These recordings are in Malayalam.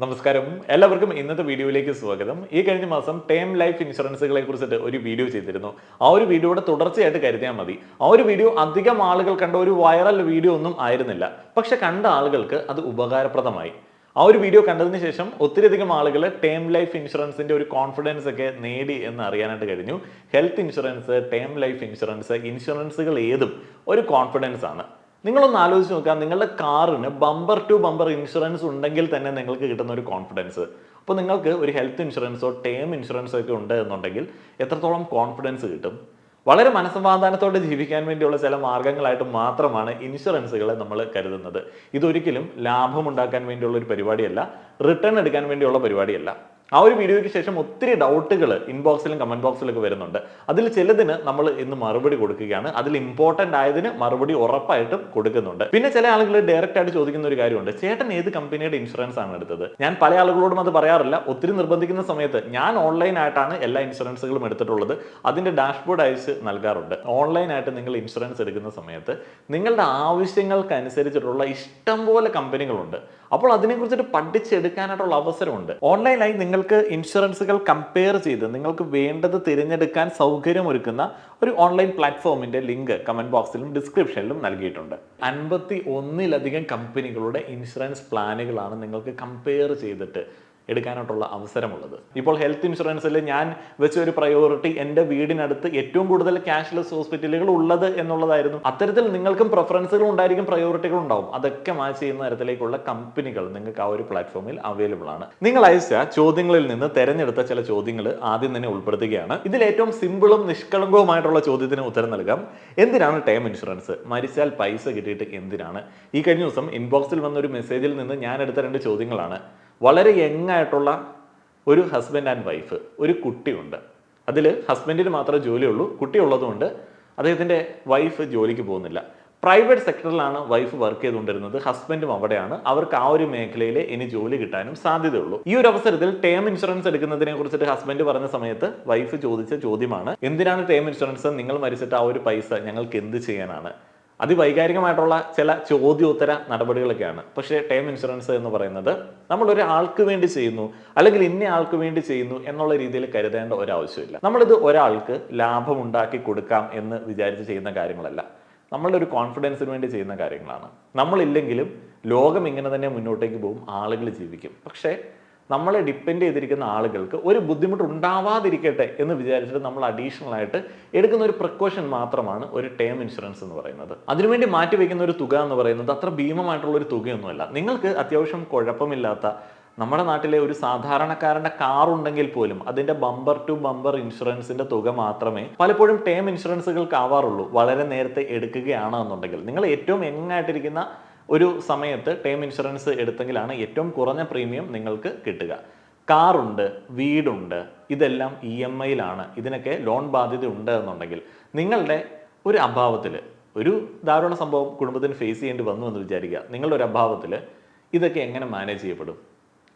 നമസ്കാരം. എല്ലാവർക്കും ഇന്നത്തെ വീഡിയോയിലേക്ക് സ്വാഗതം. ഈ കഴിഞ്ഞ മാസം ടേം ലൈഫ് ഇൻഷുറൻസുകളെ കുറിച്ചിട്ട് ഒരു വീഡിയോ ചെയ്തിരുന്നു. ആ ഒരു വീഡിയോയുടെ തുടർച്ചയായിട്ട് കരുതിയാൽ മതി. ആ ഒരു വീഡിയോ അധികം ആളുകൾ കണ്ട ഒരു വൈറൽ വീഡിയോ ഒന്നും ആയിരുന്നില്ല. പക്ഷെ കണ്ട ആളുകൾക്ക് അത് ഉപകാരപ്രദമായി. ആ ഒരു വീഡിയോ കണ്ടതിന് ശേഷം ഒത്തിരിയധികം ആളുകൾ ടേം ലൈഫ് ഇൻഷുറൻസിന്റെ ഒരു കോൺഫിഡൻസ് ഒക്കെ നേടി എന്ന് അറിയാനായിട്ട് കഴിഞ്ഞു. Health insurance term life insurance ഇൻഷുറൻസുകൾ ഏതും ഒരു കോൺഫിഡൻസ് ആണ് നിങ്ങളൊന്ന് ആലോചിച്ച് നോക്കാം നിങ്ങളുടെ കാറിന് ബമ്പർ ടു ബമ്പർ ഇൻഷുറൻസ് ഉണ്ടെങ്കിൽ തന്നെ നിങ്ങൾക്ക് കിട്ടുന്ന ഒരു കോൺഫിഡൻസ് അപ്പോൾ നിങ്ങൾക്ക് ഒരു ഹെൽത്ത് ഇൻഷുറൻസോ ടേം ഇൻഷുറൻസോ ഒക്കെ ഉണ്ട് എന്നുണ്ടെങ്കിൽ എത്രത്തോളം കോൺഫിഡൻസ് കിട്ടും? വളരെ മനസ്സമാധാനത്തോടെ ജീവിക്കാൻ വേണ്ടിയുള്ള ചില മാർഗങ്ങളായിട്ട് മാത്രമാണ് ഇൻഷുറൻസുകളെ നമ്മൾ കരുതുന്നത്. ഇതൊരിക്കലും ലാഭമുണ്ടാക്കാൻ വേണ്ടിയുള്ള ഒരു പരിപാടിയല്ല റിട്ടേൺ എടുക്കാൻ വേണ്ടിയുള്ള പരിപാടിയല്ല. ആ ഒരു വീഡിയോയ്ക്ക് ശേഷം ഒത്തിരി ഡൗട്ടുകൾ ഇൻബോക്സിലും കമന്റ് ബോക്സിലൊക്കെ വരുന്നുണ്ട്. അതിൽ ചിലതിന് നമ്മൾ ഇന്ന് മറുപടി കൊടുക്കുകയാണ്. അതിൽ ഇമ്പോർട്ടന്റ് ആയതിന് മറുപടി ഉറപ്പായിട്ടും കൊടുക്കുന്നുണ്ട്. പിന്നെ ചില ആളുകൾ ഡയറക്റ്റ് ആയിട്ട് ചോദിക്കുന്ന ഒരു കാര്യമുണ്ട്. ചേട്ടൻ ഏത് കമ്പനിയുടെ ഇൻഷുറൻസ് ആണ് എടുത്തത്? ഞാൻ പല ആളുകളോടും അത് പറയാറില്ല. ഒത്തിരി നിർബന്ധിക്കുന്ന സമയത്ത് ഞാൻ ഓൺലൈൻ ആയിട്ടാണ് എല്ലാ ഇൻഷുറൻസുകളും എടുത്തിട്ടുള്ളത്. അതിന്റെ ഡാഷ്ബോർഡ് അയച്ച് നൽകാറുണ്ട്. ഓൺലൈൻ ആയിട്ട് നിങ്ങൾ ഇൻഷുറൻസ് എടുക്കുന്ന സമയത്ത് നിങ്ങളുടെ ആവശ്യങ്ങൾക്കനുസരിച്ചിട്ടുള്ള ഇഷ്ടം പോലെ കമ്പനികളുണ്ട് അപ്പോൾ അതിനെക്കുറിച്ചിട്ട് പഠിച്ചെടുക്കാനായിട്ടുള്ള അവസരമുണ്ട്. ഓൺലൈനായി നിങ്ങൾക്ക് ഇൻഷുറൻസുകൾ കമ്പയർ ചെയ്ത് നിങ്ങൾക്ക് വേണ്ടത് തിരഞ്ഞെടുക്കാൻ സൗകര്യമൊരുക്കുന്ന ഒരു ഓൺലൈൻ പ്ലാറ്റ്ഫോമിന്റെ ലിങ്ക് കമന്റ് ബോക്സിലും ഡിസ്ക്രിപ്ഷനിലും നൽകിയിട്ടുണ്ട്. അൻപത്തി ഒന്നിലധികം കമ്പനികളുടെ ഇൻഷുറൻസ് പ്ലാനുകളാണ് നിങ്ങൾക്ക് കമ്പയർ ചെയ്തിട്ട് എടുക്കാനായിട്ടുള്ള അവസരമുള്ളത്. ഇപ്പോൾ ഹെൽത്ത് ഇൻഷുറൻസിൽ ഞാൻ വെച്ച ഒരു പ്രയോറിറ്റി എന്റെ വീടിനടുത്ത് ഏറ്റവും കൂടുതൽ ക്യാഷ്ലെസ് ഹോസ്പിറ്റലുകൾ ഉള്ളത് എന്നുള്ളതായിരുന്നു. അത്തരത്തിൽ നിങ്ങൾക്കും പ്രിഫറൻസുകൾ ഉണ്ടായിരിക്കും പ്രയോറിറ്റികൾ ഉണ്ടാവും. അതൊക്കെ മാച്ച് ചെയ്യുന്ന തരത്തിലേക്കുള്ള കമ്പനികൾ നിങ്ങൾക്ക് ആ ഒരു പ്ലാറ്റ്ഫോമിൽ അവൈലബിൾ ആണ്. നിങ്ങൾ അയച്ച ചോദ്യങ്ങളിൽ നിന്ന് തെരഞ്ഞെടുത്ത ചില ചോദ്യങ്ങൾ ആദ്യം തന്നെ ഉൾപ്പെടുത്തുകയാണ്. ഇതിൽ ഏറ്റവും സിമ്പിളും നിഷ്കളങ്കവുമായിട്ടുള്ള ചോദ്യത്തിന് ഉത്തരം നൽകാം. എന്തിനാണ് ടേം ഇൻഷുറൻസ് മരിച്ചാൽ പൈസ കിട്ടിയിട്ട് എന്തിനാണ്? ഈ കഴിഞ്ഞ ദിവസം ഇൻബോക്സിൽ വന്ന ഒരു മെസ്സേജിൽ നിന്ന് ഞാൻ എടുത്ത രണ്ട് ചോദ്യങ്ങളാണ്. വളരെ യങ് ആയിട്ടുള്ള ഒരു ഹസ്ബൻഡ് ആൻഡ് വൈഫ് ഒരു കുട്ടിയുണ്ട്. അതിൽ ഹസ്ബൻഡിന് മാത്രമേ ജോലിയുള്ളൂ കുട്ടിയുള്ളതുകൊണ്ട് അദ്ദേഹത്തിന്റെ വൈഫ് ജോലിക്ക് പോകുന്നില്ല. പ്രൈവറ്റ് സെക്ടറിലാണ് വൈഫ് വർക്ക് ചെയ്തുകൊണ്ടിരുന്നത് ഹസ്ബൻഡും അവിടെയാണ്. അവർക്ക് ആ ഒരു മേഖലയിൽ ഇനി ജോലി കിട്ടാനും സാധ്യതയുള്ളൂ. ഈ ഒരു അവസരത്തിൽ ടേം ഇൻഷുറൻസ് എടുക്കുന്നതിനെ കുറിച്ചിട്ട് ഹസ്ബൻഡ് പറഞ്ഞ സമയത്ത് വൈഫ് ചോദിച്ച ചോദ്യമാണ് എന്തിനാണ് ടേം ഇൻഷുറൻസ് നിങ്ങൾ മരിച്ചിട്ട് ആ ഒരു പൈസ ഞങ്ങൾക്ക് എന്ത് ചെയ്യാനാണ്? അതിവൈകാരികമായിട്ടുള്ള ചില ചോദ്യോത്തര നടപടികളൊക്കെയാണ്. പക്ഷേ ടേം ഇൻഷുറൻസ് എന്ന് പറയുന്നത് നമ്മൾ ഒരാൾക്ക് വേണ്ടി ചെയ്യുന്നു അല്ലെങ്കിൽ ഇന്ന ആൾക്ക് വേണ്ടി ചെയ്യുന്നു എന്നുള്ള രീതിയിൽ കരുതേണ്ട ഒരാവശ്യമില്ല. നമ്മളിത് ഒരാൾക്ക് ലാഭം ഉണ്ടാക്കി കൊടുക്കാം എന്ന് വിചാരിച്ച് ചെയ്യുന്ന കാര്യങ്ങളല്ല. നമ്മളുടെ ഒരു കോൺഫിഡൻസിന് വേണ്ടി ചെയ്യുന്ന കാര്യങ്ങളാണ്. നമ്മളില്ലെങ്കിലും ലോകം ഇങ്ങനെ തന്നെ മുന്നോട്ടേക്ക് പോകും ആളുകൾ ജീവിക്കും. പക്ഷേ നമ്മളെ ഡിപ്പെൻഡ് ചെയ്തിരിക്കുന്ന ആളുകൾക്ക് ഒരു ബുദ്ധിമുട്ട് ഉണ്ടാവാതിരിക്കട്ടെ എന്ന് വിചാരിച്ചിട്ട് നമ്മൾ അഡീഷണൽ ആയിട്ട് എടുക്കുന്ന ഒരു പ്രിക്കോഷൻ മാത്രമാണ് ഒരു ടേം ഇൻഷുറൻസ് എന്ന് പറയുന്നത്. അതിനുവേണ്ടി മാറ്റി വെക്കുന്ന ഒരു തുക എന്ന് പറയുന്നത് അത്ര ഭീമമായിട്ടുള്ള ഒരു തുകയൊന്നുമല്ല. നിങ്ങൾക്ക് അത്യാവശ്യം കുഴപ്പമില്ലാത്ത നമ്മുടെ നാട്ടിലെ ഒരു സാധാരണക്കാരന്റെ കാർ ഉണ്ടെങ്കിൽ പോലും അതിന്റെ ബമ്പർ ടു ബമ്പർ ഇൻഷുറൻസിന്റെ തുക മാത്രമേ പലപ്പോഴും ടേം ഇൻഷുറൻസുകൾക്ക് ആവാറുള്ളൂ. വളരെ നേരത്തെ എടുക്കുകയാണെന്നുണ്ടെങ്കിൽ. നിങ്ങൾ ഏറ്റവും എങ്ങായിട്ടിരിക്കുന്ന ഒരു സമയത്ത് ടേം ഇൻഷുറൻസ് എടുത്തെങ്കിലാണ് ഏറ്റവും കുറഞ്ഞ പ്രീമിയം നിങ്ങൾക്ക് കിട്ടുക. കാറുണ്ട് വീടുണ്ട് ഇതെല്ലാം ഇ എം ഐയിലാണ് ഇതിനൊക്കെ ലോൺ ബാധ്യത ഉണ്ട് എന്നുണ്ടെങ്കിൽ നിങ്ങളുടെ ഒരു അഭാവത്തിൽ ഒരു ദാരുണ സംഭവം കുടുംബത്തിന് ഫേസ് ചെയ്യേണ്ടി വന്നു എന്ന് വിചാരിക്കുക. നിങ്ങളുടെ ഒരു അഭാവത്തിൽ ഇതൊക്കെ എങ്ങനെ മാനേജ് ചെയ്യപ്പെടും?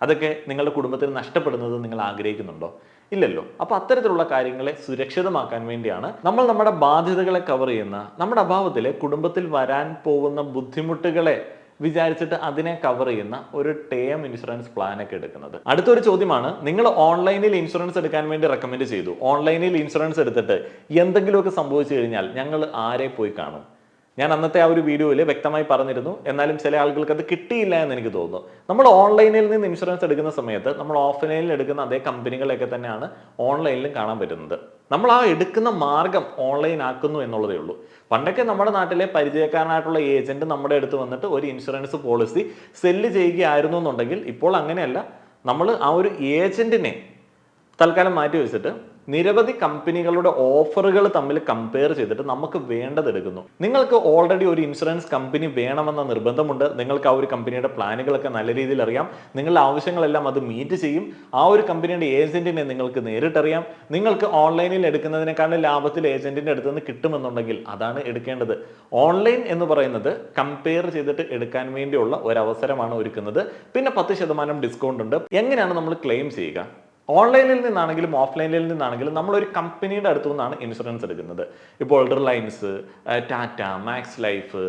അതൊക്കെ നിങ്ങളുടെ കുടുംബത്തിന് നഷ്ടപ്പെടുന്നത് നിങ്ങൾ ആഗ്രഹിക്കുന്നുണ്ടോ? ഇല്ലല്ലോ. അപ്പൊ അത്തരത്തിലുള്ള കാര്യങ്ങളെ സുരക്ഷിതമാക്കാൻ വേണ്ടിയാണ് നമ്മൾ നമ്മുടെ ബാധ്യതകളെ കവർ ചെയ്യുന്ന നമ്മുടെ അഭാവത്തിൽ കുടുംബത്തിൽ വരാൻ പോകുന്ന ബുദ്ധിമുട്ടുകളെ വിചാരിച്ചിട്ട് അതിനെ കവർ ചെയ്യുന്ന ഒരു ടേം ഇൻഷുറൻസ് പ്ലാൻ ഒക്കെ എടുക്കുന്നത്. അടുത്തൊരു ചോദ്യമാണ് നിങ്ങൾ ഓൺലൈനിൽ ഇൻഷുറൻസ് എടുക്കാൻ വേണ്ടി റെക്കമെൻഡ് ചെയ്തു. ഓൺലൈനിൽ ഇൻഷുറൻസ് എടുത്തിട്ട് എന്തെങ്കിലുമൊക്കെ സംഭവിച്ചു കഴിഞ്ഞാൽ ഞങ്ങൾ ആരെ പോയി കാണും? ഞാൻ അന്നത്തെ ആ ഒരു വീഡിയോയിൽ വ്യക്തമായി പറഞ്ഞിരുന്നു. എന്നാലും ചില ആളുകൾക്ക് അത് കിട്ടിയില്ല എന്ന് എനിക്ക് തോന്നുന്നു. നമ്മൾ ഓൺലൈനിൽ നിന്ന് ഇൻഷുറൻസ് എടുക്കുന്ന സമയത്ത് നമ്മൾ ഓഫ്ലൈനിൽ എടുക്കുന്ന അതേ കമ്പനികളെയൊക്കെ തന്നെയാണ് ഓൺലൈനിലും കാണാൻ പറ്റുന്നത്. നമ്മൾ ആ എടുക്കുന്ന മാർഗം ഓൺലൈൻ ആക്കുന്നു എന്നുള്ളതേ ഉള്ളൂ. പണ്ടൊക്കെ നമ്മുടെ നാട്ടിലെ പരിചയക്കാരനായിട്ടുള്ള ഏജന്റ് നമ്മുടെ അടുത്ത് വന്നിട്ട് ഒരു ഇൻഷുറൻസ് പോളിസി സെല്ല് ചെയ്യുകയായിരുന്നു എന്നുണ്ടെങ്കിൽ ഇപ്പോൾ അങ്ങനെയല്ല. നമ്മൾ ആ ഒരു ഏജന്റിനെ തൽക്കാലം മാറ്റി വെച്ചിട്ട് നിരവധി കമ്പനികളുടെ ഓഫറുകൾ തമ്മിൽ കമ്പയർ ചെയ്തിട്ട് നമുക്ക് വേണ്ടത് എടുക്കുന്നു. നിങ്ങൾക്ക് ഓൾറെഡി ഒരു ഇൻഷുറൻസ് കമ്പനി വേണമെന്ന നിർബന്ധമുണ്ട്. നിങ്ങൾക്ക് ആ ഒരു കമ്പനിയുടെ പ്ലാനുകളൊക്കെ നല്ല രീതിയിൽ അറിയാം. നിങ്ങളുടെ ആവശ്യങ്ങളെല്ലാം അത് മീറ്റ് ചെയ്യും. ആ ഒരു കമ്പനിയുടെ ഏജന്റിനെ നിങ്ങൾക്ക് നേരിട്ടറിയാം. നിങ്ങൾക്ക് ഓൺലൈനിൽ എടുക്കുന്നതിനേക്കാളും ലാഭത്തിൽ ഏജന്റിന്റെ അടുത്ത് നിന്ന് കിട്ടുമെന്നുണ്ടെങ്കിൽ അതാണ് എടുക്കേണ്ടത്. ഓൺലൈൻ എന്ന് പറയുന്നത് കമ്പയർ ചെയ്തിട്ട് എടുക്കാൻ വേണ്ടിയുള്ള ഒരു അവസരമാണ് ഒരുക്കുന്നത്. പിന്നെ പത്ത് ശതമാനം ഡിസ്കൗണ്ട് ഉണ്ട്. എങ്ങനെയാണ് നമ്മൾ ക്ലെയിം ചെയ്യുക? ഓൺലൈനിൽ നിന്നാണെങ്കിലും ഓഫ്ലൈനിൽ നിന്നാണെങ്കിലും നമ്മളൊരു കമ്പനിയുടെ അടുത്തു നിന്നാണ് ഇൻഷുറൻസ് എടുക്കുന്നത്. ഇപ്പോൾ റിലയൻസ് ടാറ്റ മാക്സ് ലൈഫ്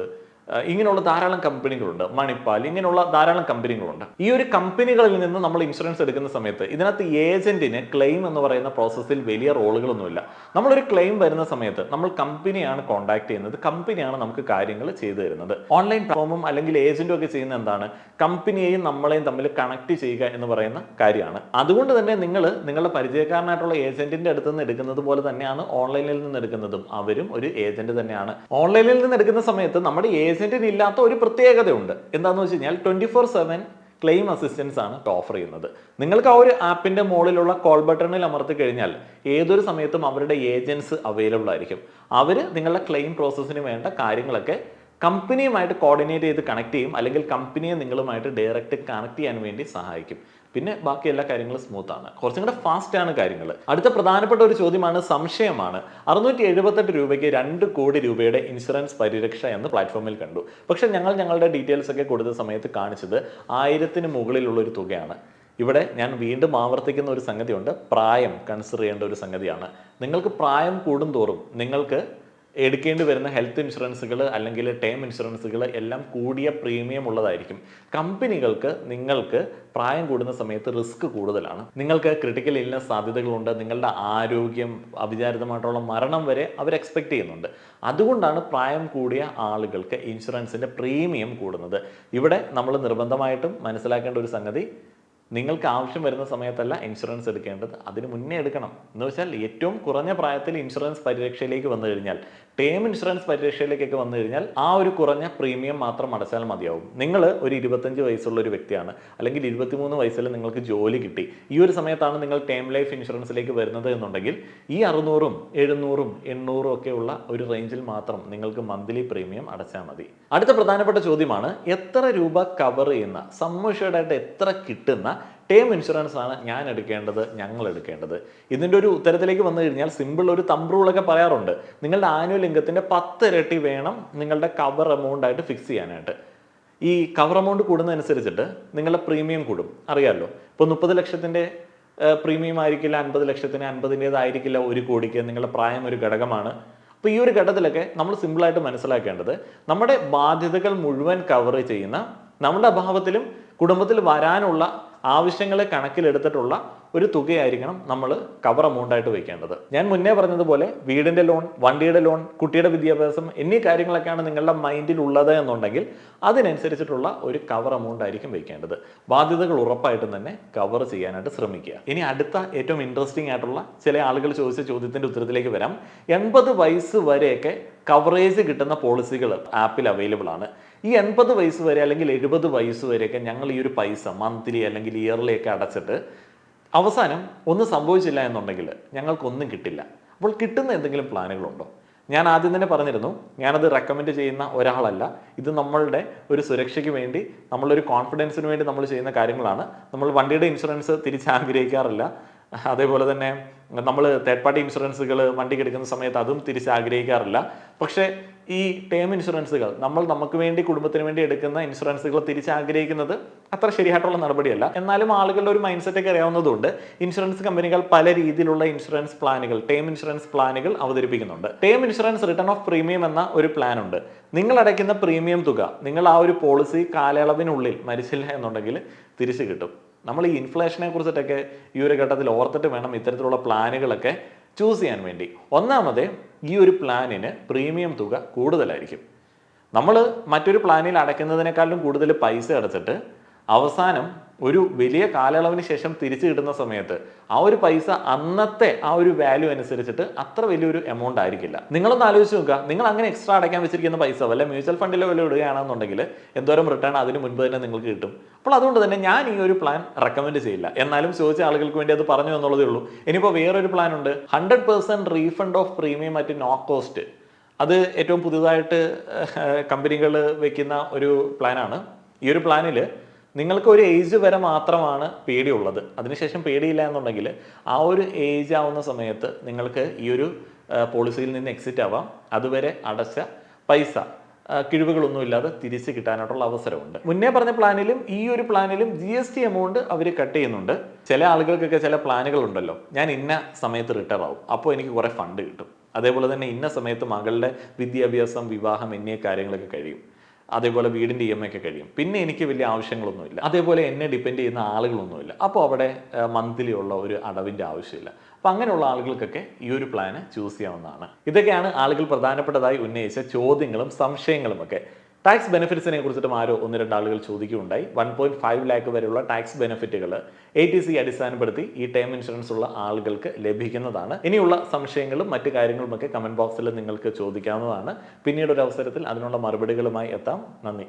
ഇങ്ങനെയുള്ള ധാരാളം കമ്പനികളുണ്ട്. മണിപ്പാൽ ഇങ്ങനെയുള്ള ധാരാളം കമ്പനികളുണ്ട്. ഈ ഒരു കമ്പനികളിൽ നിന്ന് നമ്മൾ ഇൻഷുറൻസ് എടുക്കുന്ന സമയത്ത് ഇതിനകത്ത് ഏജന്റിന് ക്ലെയിം എന്ന് പറയുന്ന പ്രോസസ്സിൽ വലിയ റോളുകളൊന്നുമില്ല. നമ്മളൊരു ക്ലെയിം വരുന്ന സമയത്ത് നമ്മൾ കമ്പനിയാണ് കോൺടാക്ട് ചെയ്യുന്നത്. കമ്പനിയാണ് നമുക്ക് കാര്യങ്ങൾ ചെയ്തു തരുന്നത്. ഓൺലൈൻ പ്ലാറ്റ്ഫോമും അല്ലെങ്കിൽ ഏജന്റും ഒക്കെ ചെയ്യുന്ന എന്താണ്? കമ്പനിയെയും നമ്മളെയും തമ്മിൽ കണക്ട് ചെയ്യുക എന്ന് പറയുന്ന കാര്യമാണ്. അതുകൊണ്ട് തന്നെ നിങ്ങൾ നിങ്ങളുടെ പരിചയക്കാരനായിട്ടുള്ള ഏജന്റിന്റെ അടുത്ത് നിന്ന് എടുക്കുന്നത് പോലെ തന്നെയാണ് ഓൺലൈനിൽ നിന്ന് എടുക്കുന്നതും. അവരും ഒരു ഏജന്റ് തന്നെയാണ്. ഓൺലൈനിൽ നിന്ന് എടുക്കുന്ന സമയത്ത് നമ്മുടെ ഏജന്റിന് ഇല്ലാത്ത ഒരു പ്രത്യേകതയുണ്ട്. എന്താണെന്ന് വെച്ച് കഴിഞ്ഞാൽ twenty four seven claim assistance ആണ് ഓഫർ ചെയ്യുന്നത്. നിങ്ങൾക്ക് ആ ഒരു ആപ്പിന്റെ മുകളിലുള്ള കോൾ ബട്ടണിൽ അമർത്തി കഴിഞ്ഞാൽ ഏതൊരു സമയത്തും അവരുടെ ഏജൻസ് അവൈലബിൾ ആയിരിക്കും. അവർ നിങ്ങളുടെ ക്ലെയിം പ്രോസസ്സിന് വേണ്ട കാര്യങ്ങളൊക്കെ കമ്പനിയുമായിട്ട് കോർഡിനേറ്റ് ചെയ്ത് കണക്ട് ചെയ്യും. അല്ലെങ്കിൽ കമ്പനിയെ നിങ്ങളുമായിട്ട് ഡയറക്റ്റ് കണക്ട് ചെയ്യാൻ വേണ്ടി സഹായിക്കും. പിന്നെ ബാക്കി എല്ലാ കാര്യങ്ങളും സ്മൂത്ത് ആണ്. കുറച്ചും കൂടെ ഫാസ്റ്റ് ആണ് കാര്യങ്ങൾ അടുത്ത പ്രധാനപ്പെട്ട ഒരു ചോദ്യമാണ് സംശയമാണ്. അറുന്നൂറ്റി എഴുപത്തെട്ട് രൂപയ്ക്ക് രണ്ട് കോടി രൂപയുടെ ഇൻഷുറൻസ് പരിരക്ഷ എന്ന് പ്ലാറ്റ്ഫോമിൽ കണ്ടു. പക്ഷെ ഞങ്ങൾ ഞങ്ങളുടെ ഡീറ്റെയിൽസ് ഒക്കെ കൊടുത്ത സമയത്ത് കാണിച്ചത് ആയിരത്തിന് മുകളിലുള്ള ഒരു തുകയാണ്. ഇവിടെ ഞാൻ വീണ്ടും ആവർത്തിക്കുന്ന ഒരു സംഗതിയുണ്ട്. പ്രായം കൺസിഡർ ചെയ്യേണ്ട ഒരു സംഗതിയാണ്. നിങ്ങൾക്ക് പ്രായം കൂടുന്തോറും നിങ്ങൾക്ക് എടുക്കേണ്ടി വരുന്ന ഹെൽത്ത് ഇൻഷുറൻസുകൾ അല്ലെങ്കിൽ ടേം ഇൻഷുറൻസുകൾ എല്ലാം കൂടിയ പ്രീമിയം ഉള്ളതായിരിക്കും. കമ്പനികൾക്ക് നിങ്ങൾക്ക് പ്രായം കൂടുന്ന സമയത്ത് റിസ്ക് കൂടുതലാണ്. നിങ്ങൾക്ക് ക്രിട്ടിക്കൽ ഇൽനസ് സാധ്യതകളുണ്ട്. നിങ്ങളുടെ ആരോഗ്യം അവിചാരിതമായിട്ടുള്ള മരണം വരെ അവർ എക്സ്പെക്ട് ചെയ്യുന്നുണ്ട്. അതുകൊണ്ടാണ് പ്രായം കൂടിയ ആളുകൾക്ക് ഇൻഷുറൻസിന്റെ പ്രീമിയം കൂടുന്നത്. ഇവിടെ നമ്മൾ നിർബന്ധമായിട്ടും മനസ്സിലാക്കേണ്ട ഒരു സംഗതി നിങ്ങൾക്ക് ആവശ്യം വരുന്ന സമയത്തല്ല ഇൻഷുറൻസ് എടുക്കേണ്ടത്. അതിന് മുന്നേ എടുക്കണം. എന്ന് വെച്ചാൽ ഏറ്റവും കുറഞ്ഞ പ്രായത്തിൽ ഇൻഷുറൻസ് പരിരക്ഷയിലേക്ക് വന്നു കഴിഞ്ഞാൽ ടേം ഇൻഷുറൻസ് പരിരക്ഷയിലേക്കൊക്കെ വന്നു കഴിഞ്ഞാൽ ആ ഒരു കുറഞ്ഞ പ്രീമിയം മാത്രം അടച്ചാൽ മതിയാവും. നിങ്ങൾ ഒരു ഇരുപത്തഞ്ച് വയസ്സുള്ള ഒരു വ്യക്തിയാണ്. അല്ലെങ്കിൽ ഇരുപത്തിമൂന്ന് വയസ്സിൽ നിങ്ങൾക്ക് ജോലി കിട്ടി. ഈ ഒരു സമയത്താണ് നിങ്ങൾ ടേം ലൈഫ് ഇൻഷുറൻസിലേക്ക് വരുന്നത് എന്നുണ്ടെങ്കിൽ ഈ അറുന്നൂറും എഴുന്നൂറും എണ്ണൂറും ഒക്കെ ഉള്ള ഒരു റേഞ്ചിൽ മാത്രം നിങ്ങൾക്ക് മന്ത്ലി പ്രീമിയം അടച്ചാൽ മതി. അടുത്ത പ്രധാനപ്പെട്ട ചോദ്യമാണ് എത്ര രൂപ കവർ ചെയ്യുന്ന സമ്മുഷേർഡ് എത്ര കിട്ടുന്ന ടേം ഇൻഷുറൻസ് ആണ് ഞാൻ എടുക്കേണ്ടത് ഞങ്ങൾ എടുക്കേണ്ടത്. ഇതിന്റെ ഒരു ഉത്തരത്തിലേക്ക് വന്നു കഴിഞ്ഞാൽ സിമ്പിൾ ഒരു തമ്പ്രൂളൊക്കെ പറയാറുണ്ട്. നിങ്ങളുടെ ആനുവൽ ഇൻകത്തിന്റെ പത്ത് ഇരട്ടി വേണം നിങ്ങളുടെ കവർ എമൗണ്ട് ആയിട്ട് ഫിക്സ് ചെയ്യാനായിട്ട്. ഈ കവർ എമൗണ്ട് കൂടുന്നതനുസരിച്ചിട്ട് നിങ്ങളുടെ പ്രീമിയം കൂടും. അറിയാമല്ലോ ഇപ്പോൾ മുപ്പത് ലക്ഷത്തിന്റെ പ്രീമിയം ആയിരിക്കില്ല അൻപത് ലക്ഷത്തിന് അൻപതിന്റേതായിരിക്കില്ല ഒരു കോടിക്ക് നിങ്ങളുടെ പ്രായം ഒരു ഘടകമാണ്. അപ്പോൾ ഈ ഒരു ഘട്ടത്തിലൊക്കെ നമ്മൾ സിമ്പിളായിട്ട് മനസ്സിലാക്കേണ്ടത് നമ്മുടെ ബാധ്യതകൾ മുഴുവൻ കവർ ചെയ്യുന്ന നമ്മുടെ അഭാവത്തിലും കുടുംബത്തിൽ വരാനുള്ള ആവശ്യങ്ങളെ കണക്കിലെടുത്തിട്ടുള്ള ഒരു തുകയായിരിക്കണം നമ്മൾ കവർ എമൗണ്ട് ആയിട്ട് വെക്കേണ്ടത്. ഞാൻ മുന്നേ പറഞ്ഞതുപോലെ വീടിന്റെ ലോൺ വണ്ടിയുടെ ലോൺ കുട്ടിയുടെ വിദ്യാഭ്യാസം എന്നീ കാര്യങ്ങളൊക്കെയാണ് നിങ്ങളുടെ മൈൻഡിൽ ഉള്ളത് എന്നുണ്ടെങ്കിൽ അതിനനുസരിച്ചിട്ടുള്ള ഒരു കവർ എമൗണ്ട് ആയിരിക്കും വയ്ക്കേണ്ടത് ബാധ്യതകൾ ഉറപ്പായിട്ടും തന്നെ കവർ ചെയ്യാനായിട്ട് ശ്രമിക്കുക. ഇനി അടുത്ത ഏറ്റവും ഇൻട്രസ്റ്റിംഗ് ആയിട്ടുള്ള ചില ആളുകൾ ചോദിച്ച ചോദ്യത്തിന്റെ ഉത്തരത്തിലേക്ക് വരാം. എൺപത് വയസ്സ് വരെയൊക്കെ കവറേജ് കിട്ടുന്ന പോളിസികൾ ആപ്പിൽ അവൈലബിൾ ആണ്. ഈ എൺപത് വയസ്സ് വരെ അല്ലെങ്കിൽ എഴുപത് വയസ്സ് വരെയൊക്കെ ഞങ്ങൾ ഈ ഒരു പൈസ മന്ത്ലി അല്ലെങ്കിൽ ഇയർലി ഒക്കെ അടച്ചിട്ട് അവസാനം ഒന്നും സംഭവിച്ചില്ല എന്നുണ്ടെങ്കിൽ ഞങ്ങൾക്കൊന്നും കിട്ടില്ല. അപ്പോൾ കിട്ടുന്ന എന്തെങ്കിലും പ്ലാനുകളുണ്ടോ? ഞാൻ ആദ്യം തന്നെ പറഞ്ഞിരുന്നു ഞാനത് റെക്കമെൻഡ് ചെയ്യുന്ന ഒരാളല്ല. ഇത് നമ്മളുടെ ഒരു സുരക്ഷയ്ക്ക് വേണ്ടി നമ്മളൊരു കോൺഫിഡൻസിന് വേണ്ടി നമ്മൾ ചെയ്യുന്ന കാര്യങ്ങളാണ്. നമ്മൾ വണ്ടിയുടെ ഇൻഷുറൻസ് തിരിച്ച് ആഗ്രഹിക്കാറില്ല. അതേപോലെ തന്നെ നമ്മൾ തേർഡ് പാർട്ടി ഇൻഷുറൻസുകൾ വണ്ടിക്ക് എടുക്കുന്ന സമയത്ത് അതും തിരിച്ച് ആഗ്രഹിക്കാറില്ല. പക്ഷേ ഈ ടേം ഇൻഷുറൻസുകൾ നമ്മൾ നമുക്ക് വേണ്ടി കുടുംബത്തിന് വേണ്ടി എടുക്കുന്ന ഇൻഷുറൻസുകൾ തിരിച്ച് ആഗ്രഹിക്കുന്നത് അത്ര ശരിയായിട്ടുള്ള നടപടിയല്ല. എന്നാലും ആളുകളുടെ ഒരു മൈൻഡ് സെറ്റൊക്കെ അറിയാവുന്നതുകൊണ്ട് ഇൻഷുറൻസ് കമ്പനികൾ പല രീതിയിലുള്ള ഇൻഷുറൻസ് പ്ലാനുകൾ ടേം ഇൻഷുറൻസ് പ്ലാനുകൾ അവതരിപ്പിക്കുന്നുണ്ട്. Term insurance return of premium എന്ന ഒരു പ്ലാൻ ഉണ്ട്. നിങ്ങൾ അടയ്ക്കുന്ന പ്രീമിയം തുക നിങ്ങൾ ആ ഒരു പോളിസി കാലയളവിനുള്ളിൽ മരിച്ചില്ല എന്നുണ്ടെങ്കിൽ തിരിച്ചു കിട്ടും. നമ്മൾ ഈ ഇൻഫ്ലേഷനെ കുറിച്ചിട്ടൊക്കെ ഈ ഒരു ഘട്ടത്തിൽ ഓർത്തിട്ട് വേണം ഇത്തരത്തിലുള്ള പ്ലാനുകളൊക്കെ ചൂസ് ചെയ്യാൻ വേണ്ടി. ഒന്നാമത് ഈ ഒരു പ്ലാനിന് പ്രീമിയം തുക കൂടുതലായിരിക്കും. നമ്മൾ മറ്റൊരു പ്ലാനിൽ അടയ്ക്കുന്നതിനേക്കാളും കൂടുതൽ പൈസ അടച്ചിട്ട് അവസാനം ഒരു വലിയ കാലയളവിന് ശേഷം തിരിച്ചു കിട്ടുന്ന സമയത്ത് ആ ഒരു പൈസ അന്നത്തെ ആ ഒരു വാല്യൂ അനുസരിച്ചിട്ട് അത്ര വലിയൊരു എമൗണ്ട് ആയിരിക്കില്ല. നിങ്ങളൊന്ന് ആലോചിച്ച് നോക്കുക. നിങ്ങൾ അങ്ങനെ എക്സ്ട്രാ അടയ്ക്കാൻ വെച്ചിരിക്കുന്ന പൈസ വല്ല മ്യൂച്വൽ ഫണ്ടിലോ വല്ല ഇടുകയാണെന്നുണ്ടെങ്കിൽ എന്തോരം റിട്ടേൺ അതിന് മുൻപ് തന്നെ നിങ്ങൾക്ക് കിട്ടും. അപ്പോൾ അതുകൊണ്ട് തന്നെ ഞാൻ ഈ ഒരു പ്ലാൻ റെക്കമെൻഡ് ചെയ്യില്ല. എന്നാലും ചോദിച്ച ആളുകൾക്ക് വേണ്ടി അത് പറഞ്ഞു എന്നുള്ളതേ ഉള്ളൂ. ഇനിയിപ്പോൾ വേറൊരു പ്ലാൻ ഉണ്ട്. Hundred percent refund of premium at no cost അത് ഏറ്റവും പുതുതായിട്ട് കമ്പനികൾ വെക്കുന്ന ഒരു പ്ലാനാണ് ഈ ഒരു പ്ലാനിൽ നിങ്ങൾക്ക് ഒരു ഏജ് വരെ മാത്രമാണ് പേടിയുള്ളത്. അതിനുശേഷം പേടിയില്ല എന്നുണ്ടെങ്കിൽ ആ ഒരു ഏജ് ആവുന്ന സമയത്ത് നിങ്ങൾക്ക് ഈ ഒരു പോളിസിയിൽ നിന്ന് എക്സിറ്റ് ആവാം. അതുവരെ അടച്ച പൈസ കിഴിവുകളൊന്നുമില്ലാതെ തിരിച്ച് കിട്ടാനായിട്ടുള്ള അവസരമുണ്ട്. മുന്നേ പറഞ്ഞ പ്ലാനിലും ഈ ഒരു പ്ലാനിലും ജി എസ് ടി എമൗണ്ട് അവർ കട്ട് ചെയ്യുന്നുണ്ട്. ചില ആളുകൾക്കൊക്കെ ചില പ്ലാനുകൾ ഉണ്ടല്ലോ ഞാൻ ഇന്ന സമയത്ത് റിട്ടയർ ആവും. അപ്പോൾ എനിക്ക് കുറേ ഫണ്ട് കിട്ടും. അതേപോലെ തന്നെ ഇന്ന സമയത്ത് മകളുടെ വിദ്യാഭ്യാസം വിവാഹം എന്നീ കാര്യങ്ങളൊക്കെ കഴിയും. അതേപോലെ വീടിന്റെ ഇ എം ഐ ഒക്കെ കഴിയും. പിന്നെ എനിക്ക് വലിയ ആവശ്യങ്ങളൊന്നുമില്ല. അതേപോലെ എന്നെ ഡിപ്പെൻഡ് ചെയ്യുന്ന ആളുകളൊന്നുമില്ല. അപ്പോൾ അവിടെ മന്ത്ലി ഉള്ള ഒരു അടവിന്റെ ആവശ്യമില്ല. അപ്പം അങ്ങനെയുള്ള ആളുകൾക്കൊക്കെ ഈ ഒരു പ്ലാന് ചൂസ് ചെയ്യാവുന്നതാണ്. ഇതൊക്കെയാണ് ആളുകൾ പ്രധാനപ്പെട്ടതായി ഉന്നയിച്ച ചോദ്യങ്ങളും സംശയങ്ങളും ഒക്കെ ടാക്സ് ബെനിഫിറ്റ്സിനെ കുറിച്ചിട്ടും ആരോ ഒന്ന് രണ്ട് ആളുകൾ ചോദിക്കുകയുണ്ടായി. വൺ പോയിന്റ് ഫൈവ് ലാക്ക് വരെയുള്ള ടാക്സ് ബെനിഫിറ്റുകൾ എ ടി സി അടിസ്ഥാനപ്പെടുത്തി ഈ ടേം ഇൻഷുറൻസ് ഉള്ള ആളുകൾക്ക് ലഭിക്കുന്നതാണ്. ഇനിയുള്ള സംശയങ്ങളും മറ്റു കാര്യങ്ങളുമൊക്കെ കമന്റ് ബോക്സിൽ നിങ്ങൾക്ക് ചോദിക്കാവുന്നതാണ്. പിന്നീട് ഒരു അവസരത്തിൽ അതിനുള്ള മറുപടികളുമായി എത്താം. നന്ദി.